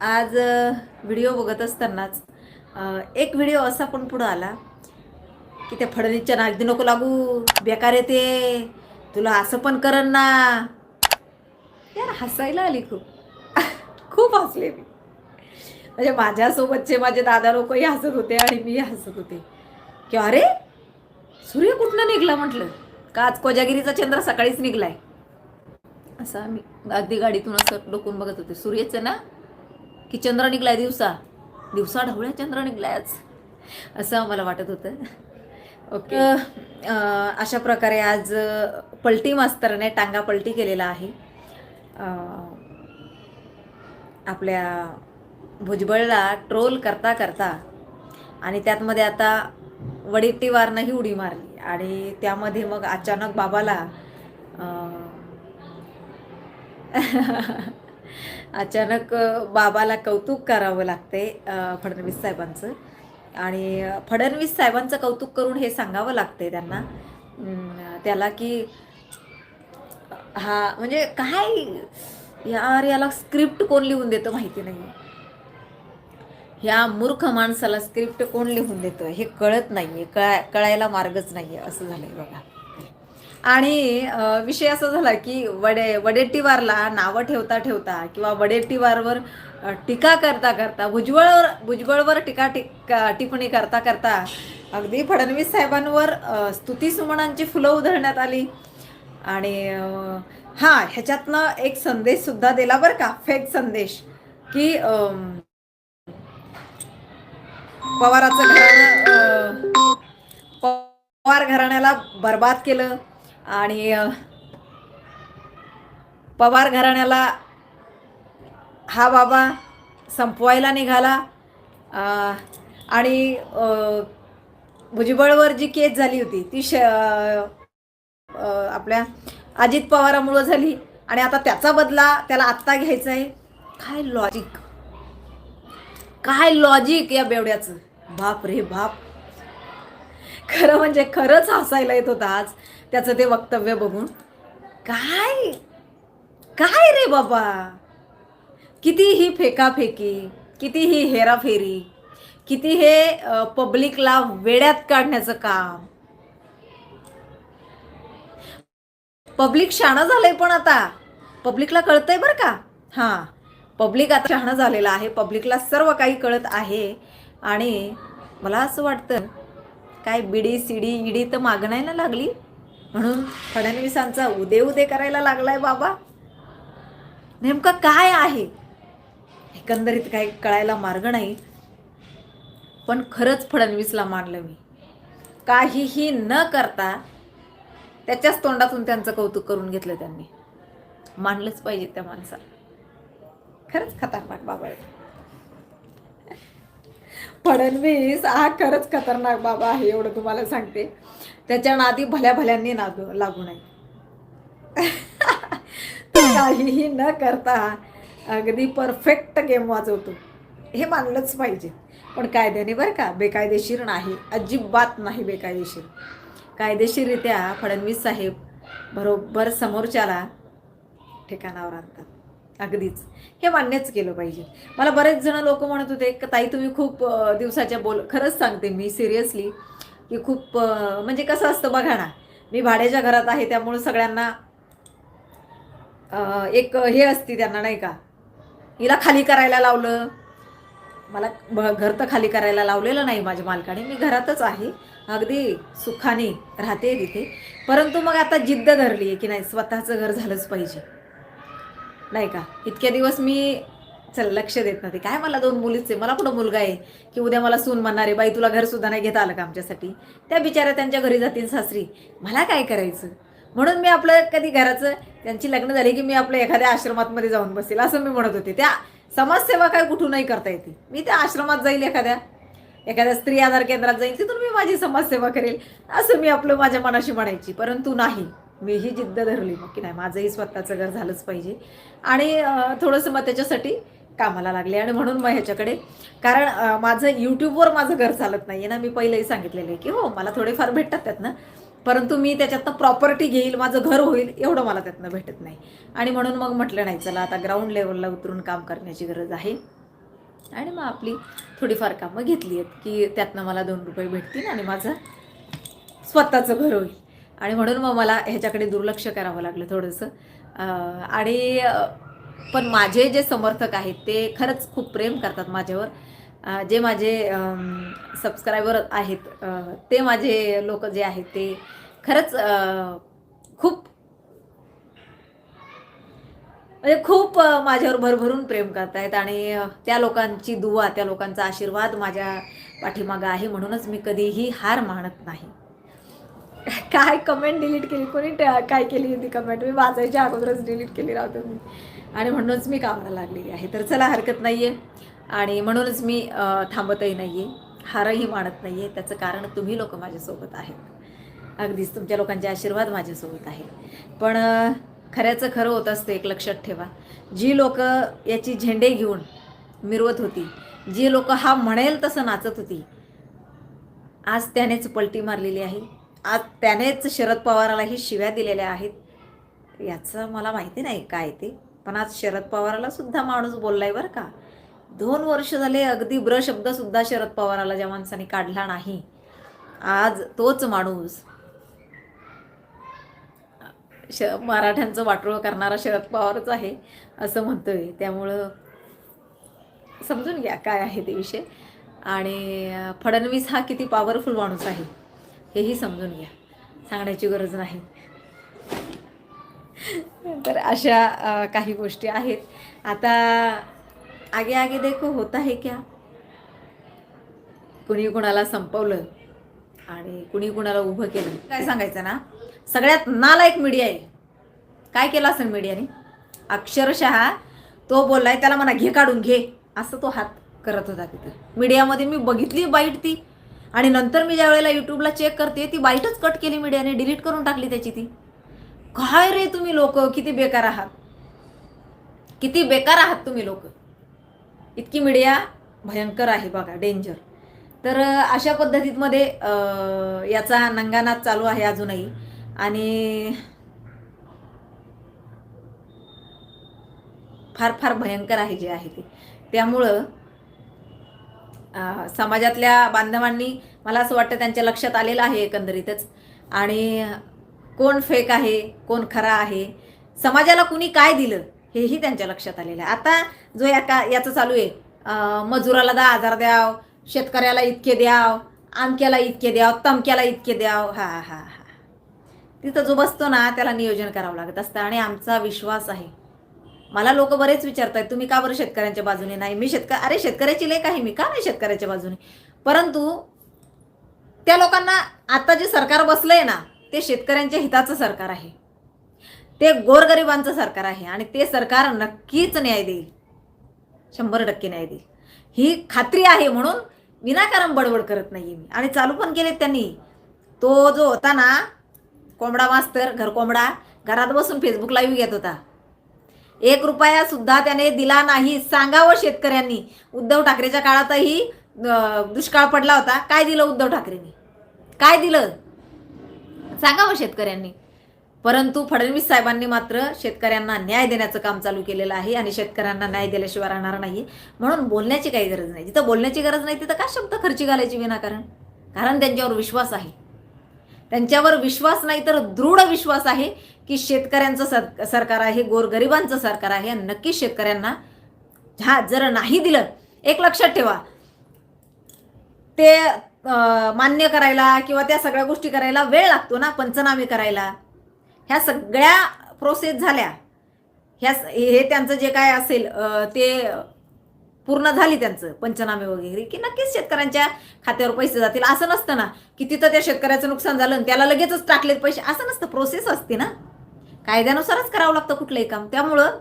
आज व्हिडिओ बघत असतानाच एक व्हिडिओ असा पण पुढं आला की त्या फडणीसच्या नागदी नको लागू बेकार येते तुला असं पण करन ना. यार हसायला आली खूप. खूप हसले मी. म्हणजे माझ्यासोबतचे माझे दादा लोकही हसत होते आणि मी हसत होते. की अरे सूर्य कुठनं निघला म्हटलं? का आज कोजागिरीचा चंद्र सकाळीच निघलाय? असा मी अगदी गाडीतून असं डोकून बघत होते. सूर्यचं ना की चंद्र निघलाय दिवसा. दिवसा ढवळ्या चंद्र निघलाय आज असं आम्हाला वाटत होतं. ओके. अशा प्रकारे आज पलटी मास्तरने टांगा पलटी केलेला आहे. आपल्या भुजबळला ट्रोल करता करता आणि त्यातमध्ये आता वडेट्टीवारनंही उडी मारली. आणि त्यामध्ये मग अचानक बाबाला अचानक बाबाला कौतुक करावं लागते फडणवीस साहेबांचं. आणि फडणवीस साहेबांचं कौतुक करून हे सांगावं लागते त्यांना. त्याला की हा म्हणजे काय यार याला स्क्रिप्ट कोण लिहून देतं माहिती नाही ह्या मूर्ख माणसाला स्क्रिप्ट कोण लिहून देतं हे कळत नाहीये कळा कळायला मार्गच नाहीये असं झालंय बघा. आणि विषय असा झाला की वडे वडेट्टीवारला नावं ठेवता ठेवता किंवा वडेट्टीवारवर टीका करता करता भुजबळवर भुजबळवर टीका टिका टिप्पणी करता करता अगदी फडणवीस साहेबांवर अ, स्तुतीसुमनांची फुलं उधळण्यात आली. आणि हां ह्याच्यातनं एक संदेश सुद्धा दिला बरं का फेक संदेश की पवाराचं घराणं पवार घराण्याला बर्बाद केलं. आणि पवार घराण्याला हा बाबा संपवायला निघाला. आणि भुजबळवर जी केस झाली होती ती श आपल्या अजित पवारामुळं झाली. आणि आता त्याचा बदला त्याला आत्ता घ्यायचा आहे काय लॉजिक काय लॉजिक या बेवड्याचं? बाप रे बाप. खरं म्हणजे खरंच हसायला येत होतं आज. त्याचं ते वक्तव्य बघून. काय? काय रे बाबा? किती ही फेकाफेकी किती ही हेराफेरी किती हे पब्लिकला वेड्यात काढण्याचं काम. पब्लिक शाणं झालंय पण आता. पब्लिकला कळतंय बरं का? हां. पब्लिक आता शहाणं झालेलं आहे. पब्लिकला सर्व काही कळत आहे. आणि मला असं वाटतं काय बिडी सिडी इडी तर मागणायला लागली. म्हणून फडणवीसांचा उदे उदे करायला लागलाय बाबा. नेमकं काय आहे? एकंदरीत काही कळायला मार्ग नाही. पण खरंच फडणवीसला मानलं मी. काहीही न करता त्याच्याच तोंडातून त्यांचं कौतुक करून घेतलं त्यांनी. मानलंच पाहिजे त्या माणसाला. खरंच खतरनाक बाबा फडणवीस हा खरंच खतरनाक बाबा आहे एवढं तुम्हाला सांगते. त्याच्या नादी भल्या भल्यांनी नादू लागू नये. काहीही न करता अगदी परफेक्ट गेम वाजवतो. हे मानलंच पाहिजे. पण कायद्याने बरं का बेकायदेशीर नाही अजिबात नाही बेकायदेशीर. कायदेशीररित्या फडणवीस साहेब बरोबर समोरच्याला ठिकाणावर आणतात. अगदीच. हे मान्यच केलं पाहिजे. मला बरेच जण लोक म्हणत होते की ताई तुम्ही खूप दिवसाच्या बोल खरंच सांगते मी सिरियसली की खूप म्हणजे कसं असतं बघा ना मी भाड्याच्या घरात आहे त्यामुळे सगळ्यांना एक हे असते त्यांना नाही का हिला खाली करायला लावलं. मला घर तर खाली करायला लावलेलं नाही माझ्या मालकाने मी घरातच आहे अगदी सुखाने राहते तिथे. परंतु मग आता जिद्द धरली आहे की नाही स्वतःचं घर झालंच पाहिजे. नाही का? इतके दिवस मी चल लक्ष देत नव्हते. काय मला दोन मुलीच? आहे मला कुठं मुलगा आहे? की उद्या मला सून म्हणणारे बाई तुला घरसुद्धा नाही घेता आलं का आमच्यासाठी? त्या बिचाऱ्या त्यांच्या घरी जातील सासरी. मला काय करायचं? म्हणून मी आपलं कधी घराचं त्यांची लग्न झाली की मी आपल्या एखाद्या आश्रमातमध्ये जाऊन बसेल असं मी म्हणत होते. त्या समाजसेवा काय कुठूनही करता येते? मी त्या आश्रमात जाईल एखाद्या एखाद्या स्त्री आधार केंद्रात जाईल तिथून मी माझी समाजसेवा करेल असं मी आपलं माझ्या मनाशी म्हणायची परंतु नाही. मी ही जिद्द धरली. मग की नाही माझंही स्वतःचं घर झालंच पाहिजे. आणि थोडंसं मग त्याच्यासाठी कामाला लागले. आणि म्हणून मग ह्याच्याकडे कारण माझं यूट्यूबवर माझं घर चालत नाही आहे ना मी पहिलंही सांगितलेलं आहे की हो मला थोडेफार भेटतात त्यातनं. परंतु मी त्याच्यातनं प्रॉपर्टी घेईल माझं घर होईल एवढं मला त्यातनं भेटत नाही. आणि म्हणून मग म्हटलं नाही चला आता ग्राउंड लेवलला उतरून काम करण्याची गरज आहे. आणि मग आपली थोडीफार कामं घेतली आहेत की त्यातनं मला दोन रुपये भेटतील आणि माझं स्वतःचं घर होईल. आणि म्हणून मग मला ह्याच्याकडे दुर्लक्ष करावं लागलं थोडंसं. आणि पण माझे जे समर्थक आहेत ते खरंच खूप प्रेम करतात माझ्यावर. जे माझे सबस्क्रायबर आहेत ते माझे लोक जे आहेत ते खरंच खूप म्हणजे खूप माझ्यावर भरभरून प्रेम करतायत आणि त्या लोकांची दुवा त्या लोकांचा आशीर्वाद माझ्या पाठीमागं आहे म्हणूनच मी कधीही हार मानत नाही. काय कमेंट डिलीट केली? कोणी ट- काय केली होती कमेंट मी वाचायच्या अगोदरच डिलीट केली राहतो मी. आणि म्हणूनच मी कामाला लागलेली आहे. तर चला हरकत नाही आहे आणि म्हणूनच मी थांबतही नाही आहे हारही मानत नाही आहे त्याचं कारण तुम्ही लोक माझ्यासोबत आहेत. अगदीच तुमच्या लोकांचे आशीर्वाद माझ्यासोबत आहे पण खऱ्याचं खरं होत असतं एक लक्षात ठेवा. जी लोक याची झेंडे घेऊन मिरवत होती जी लोक हा म्हणेल तसं नाचत होती आज त्यानेच पलटी मारलेली आहे. आज त्यानेच शरद पवारालाही शिव्या दिलेल्या आहेत. याचं मला माहिती नाही काय ते. पण आज शरद पवाराला सुद्धा माणूस बोललाय बरं का. दोन वर्ष झाले अगदी ब्र शब्द सुद्धा शरद पवाराला ज्या माणसाने काढला नाही. आज तोच माणूस श मराठ्यांचं वाटोळं करणारा शरद पवारच आहे असं म्हणतोय. त्यामुळं समजून घ्या काय आहे ते विषय. आणि फडणवीस हा किती पॉवरफुल माणूस आहे. हेही समजून घ्या. सांगण्याची गरज नाही. तर अशा काही गोष्टी आहेत. आता आगे आगे देखो होता है क्या? कुणी कुणाला संपवलं आणि कुणी कुणाला उभं केलं. काय सांगायचं ना? सगळ्यात नालायक मीडिया आहे. काय केलं असेल मीडियाने? अक्षरशः तो बोललाय त्याला म्हणा घे काढून घे. असं तो हात करत होता तिथं. मीडियामध्ये मी बघितली बाईट ती. आणि नंतर मी ज्या वेळेला यूट्यूबला चेक करते ती वाईटच कट केली मीडियाने डिलीट करून टाकली त्याची ती. काय रे तुम्ही लोक? किती बेकार आहात. किती बेकार आहात तुम्ही लोक. इतकी मीडिया भयंकर आहे बघा डेंजर तर अशा पद्धतीमध्ये याचा नंगानाच चालू आहे अजूनही. आणि फार फार भयंकर आहे जे आहे ते. त्यामुळं समाजातल्या बांधवांनी मला असं वाटतं त्यांच्या लक्षात आलेलं आहे एकंदरीतच. आणि कोण फेक आहे कोण खरा आहे समाजाला कुणी काय दिलं हेही त्यांच्या लक्षात आलेलं आहे. आता जो या का याचं चालू आहे. मजुराला दहा हजार द्याव शेतकऱ्याला इतके द्याव आमक्याला इतके द्याव तमक्याला इतके द्याव हा हा हा. तिथं जो बसतो ना त्याला नियोजन करावं लागत असतं आणि आमचा विश्वास आहे. मला लोक बरेच विचारतात तुम्ही का बरं शेतकऱ्यांच्या बाजूने नाही? मी शेतक अरे शेतकऱ्याची लेख आहे मी का नाही शेतकऱ्याच्या बाजूने? परंतु त्या लोकांना आता जे सरकार बसलंय ना ते शेतकऱ्यांच्या हिताचं सरकार आहे. ते गोरगरिबांचं सरकार आहे आणि ते सरकार नक्कीच न्याय देईल. शंभर टक्के न्याय देईल. ही खात्री आहे म्हणून विनाकारण बडबड करत नाही मी. आणि चालू पण केलेत त्यांनी. तो जो होता ना कोंबडा मास्तर घर कोंबडा घरात बसून फेसबुक लाईव्ह घेत होता. एक रुपया सुद्धा त्याने दिला नाही. सांगावं शेतकऱ्यांनी. उद्धव ठाकरेच्या काळातही दुष्काळ पडला होता. काय दिलं उद्धव ठाकरेंनी? काय दिलं? सांगावं शेतकऱ्यांनी. परंतु फडणवीस साहेबांनी मात्र शेतकऱ्यांना न्याय देण्याचं काम चालू केलेलं आहे आणि शेतकऱ्यांना न्याय दिल्याशिवाय राहणार नाही. म्हणून बोलण्याची काही गरज नाही. जिथं बोलण्याची गरज नाही तिथं काय शब्द खर्ची घालायची विनाकारण? कारण त्यांच्यावर विश्वास आहे. त्यांच्यावर विश्वास नाही तर दृढ विश्वास आहे की शेतकऱ्यांचं सर सरकार आहे गोरगरिबांचं सरकार आहे. नक्की नक्कीच शेतकऱ्यांना हा जर नाही दिलं एक लक्षात ठेवा. ते मान्य करायला किंवा त्या सगळ्या गोष्टी करायला वेळ लागतो ना पंचनामे करायला. ह्या सगळ्या प्रोसेस झाल्या. ह्या हे त्यांचं जे काय असेल ते पूर्ण झाली त्यांचं पंचनामे वगैरे की नक्कीच शेतकऱ्यांच्या खात्यावर पैसे जातील. असं नसतं ना की तिथं त्या शेतकऱ्याचं नुकसान झालं आणि त्याला लगेचच टाकलेत पैसे. असं नसतं प्रोसेस असते ना. कायद्यानुसारच करावं लागतं कुठलंही काम. त्यामुळं